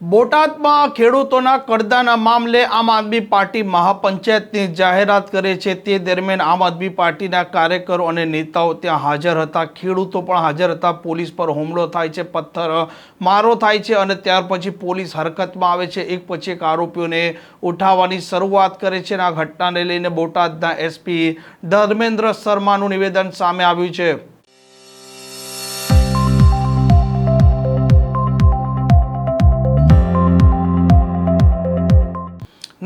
બોટાદમાં ખેડૂતોના કરદાના મામલે આમ આદમી પાર્ટી મહાપંચાયતની જાહેરાત કરે છે. તે દરમિયાન આમ આદમી પાર્ટીના કાર્યકરો અને નેતાઓ ત્યાં હાજર હતા. ખેડૂતો પણ હાજર હતા. પોલીસ પર હુમલો થાય છે, પથ્થર મારો થાય છે અને ત્યાર પછી પોલીસ હરકતમાં આવે છે. એક પછી એક આરોપીઓને ઉઠાવવાની શરૂઆત કરે છે અને આ ઘટનાને લઈને બોટાદના એસપી ધર્મેન્દ્ર શર્માનું નિવેદન સામે આવ્યું છે.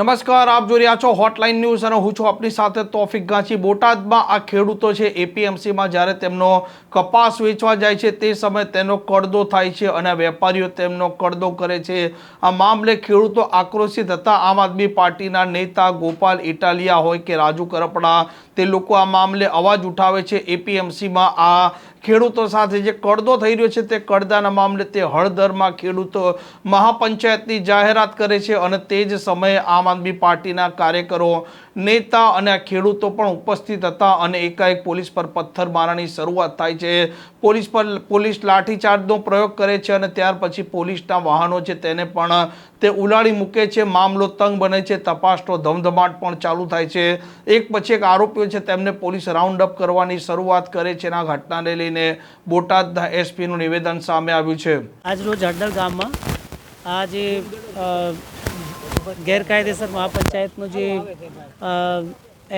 નમસ્કાર, આપ જોઈ રહ્યા છો હોટલાઇન ન્યૂઝ અને હું છું આપની સાથે તોફિક ગાંચી બોટાદમાં આ ખેડૂતો છે એપીએમસીમાં જ્યારે તેમનો કપાસ વેચવા જાય છે, તે સમયે તેનો કડદો થાય છે અને વેપારીઓ તેમનો કડદો કરે છે. આ મામલે ખેડૂતો આક્રોશિત હતા. આમ આદમી પાર્ટીના નેતા ગોપાલ ઇટાલિયા હોય કે રાજુ કરપડા, તે લોકો આ મામલે અવાજ ઉઠાવે છે. એપીએમસીમાં આ ખેડૂતો સાથે જે કડદો થઈ રહ્યો છે તે કડદાના મામલે તે હળદરમાં ખેડૂતો મહાપંચાયતની જાહેરાત કરે છે અને તે જ સમયે આમ આદમી પાર્ટીના કાર્યકરો, નેતા અને આ ખેડૂતો પણ ઉપસ્થિત હતા અને એકાએક પોલીસ પર પથ્થરમારાની શરૂઆત થાય છે. પોલીસ પર, પોલીસ લાઠીચાર્જનો પ્રયોગ કરે છે અને ત્યાર પછી પોલીસના વાહનો છે તેને પણ તે ઉલાળી મૂકે છે, મામલો તંગ બને છે, તપાસનો ધમધમાટ પણ ચાલુ થાય છે. એક પછી એક આરોપીઓ છે, તેમને પોલીસ રાઉન્ડ અપ કરવાની શરૂઆત કરે છે. આ ઘટનાને લઈને બોટાદના એસપીનું નિવેદન સામે આવ્યું છે. આજરોજ ગામમાં આ જે ગેરકાયદેસર મહાપંચાયતનું જે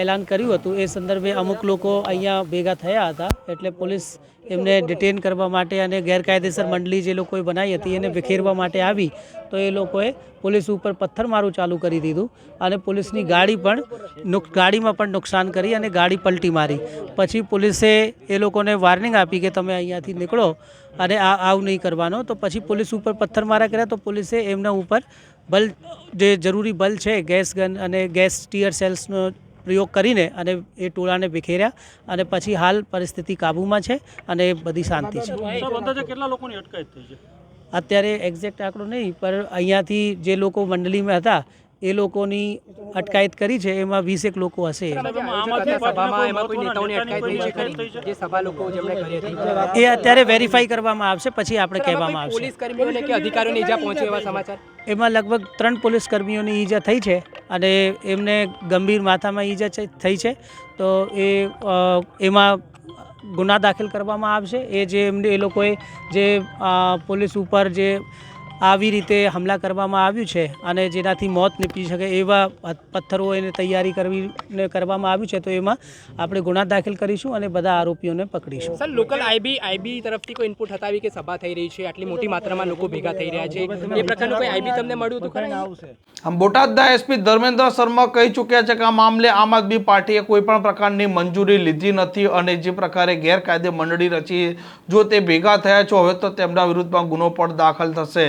એલાન કર્યું હતું. એ સંદર્ભે અમુક લોકો અહીંયા ભેગા થયા હતા. એટલે પોલીસ એમને ડિટેન કરવા માટે અને ગેરકાયદેસર મંડળી જે લોકોએ બનાવી હતી એને વિખેરવા માટે આવી તો એ લોકોએ પોલીસ ઉપર પથ્થરમારું ચાલુ કરી દીધું અને પોલીસની ગાડી પણ ગાડીમાં પણ નુકસાન કરી અને ગાડી પલટી મારી. પછી પોલીસે એ લોકોને વાર્નિંગ આપી કે તમે અહીંયાથી નીકળો અને આ, આવું નહીં કરવાનો. તો પછી પોલીસ ઉપર પથ્થરમારા કર્યા તો પોલીસે એમના ઉપર બલ, જે જરૂરી બલ છે, ગેસ ગન અને ગેસ ટીયર સેલ્સનો પ્રયોગ કરીને અને એ ટોળાને વિખેર્યા અને પછી હાલ પરિસ્થિતિ કાબૂમાં છે અને બધી શાંતિ છે. કેટલા લોકોની અટકાયત થઈ છે? અત્યારે એક્ઝેક્ટ આંકડો નહીં પણ અહીંયાથી જે લોકો મંડળીમાં હતા એ લોકોની અટકાયત કરી છે એમાં વીસેક લોકો હશે. એ અત્યારે વેરીફાઈ કરવામાં આવશે પછી આપણે કહેવામાં આવશે. પોલીસ કર્મીઓને કે અધિકારીઓને ઈજા પહોંચે એવા સમાચાર? એમાં લગભગ ત્રણ પોલીસ કર્મીઓની ઈજા થઈ છે અને એમને ગંભીર માથામાં ઈજા થઈ છે. તો એ એમાં ગુના દાખલ કરવામાં આવશે. એ જે એમને એ લોકોએ જે પોલીસ ઉપર જે આવી રીતે હમલા કરવામાં આવ્યું છે અને જેનાથી મોત નીપજી શકે એવા પથ્થરો એને તૈયારી કરવીને કરવામાં આવ્યું છે તો એમાં આપણે ગુના દાખલ કરીશું અને બધા આરોપીઓને પકડીશું. સર લોકલ આઈબી આઈબી તરફથી કોઈ ઇનપુટ હતા આવી કે સભા થઈ રહી છે? આટલી મોટી માત્રામાં લોકો ભેગા થઈ રહ્યા છે. એ પ્રકારનું કોઈ આઈબી તમને મળ્યું હતું ખરા? આમ બોટાદના એસપી ધર્મેન્દ્ર શર્મા કહી ચૂક્યા છે કે આ મામલે આમ આદમી પાર્ટીએ કોઈ પણ પ્રકારની મંજૂરી લીધી નથી અને જે પ્રકારે ગેરકાયદે મંડળી રચી જો તે ભેગા થયા છો હવે તો તેમના વિરુદ્ધમાં ગુનો પણ દાખલ થશે.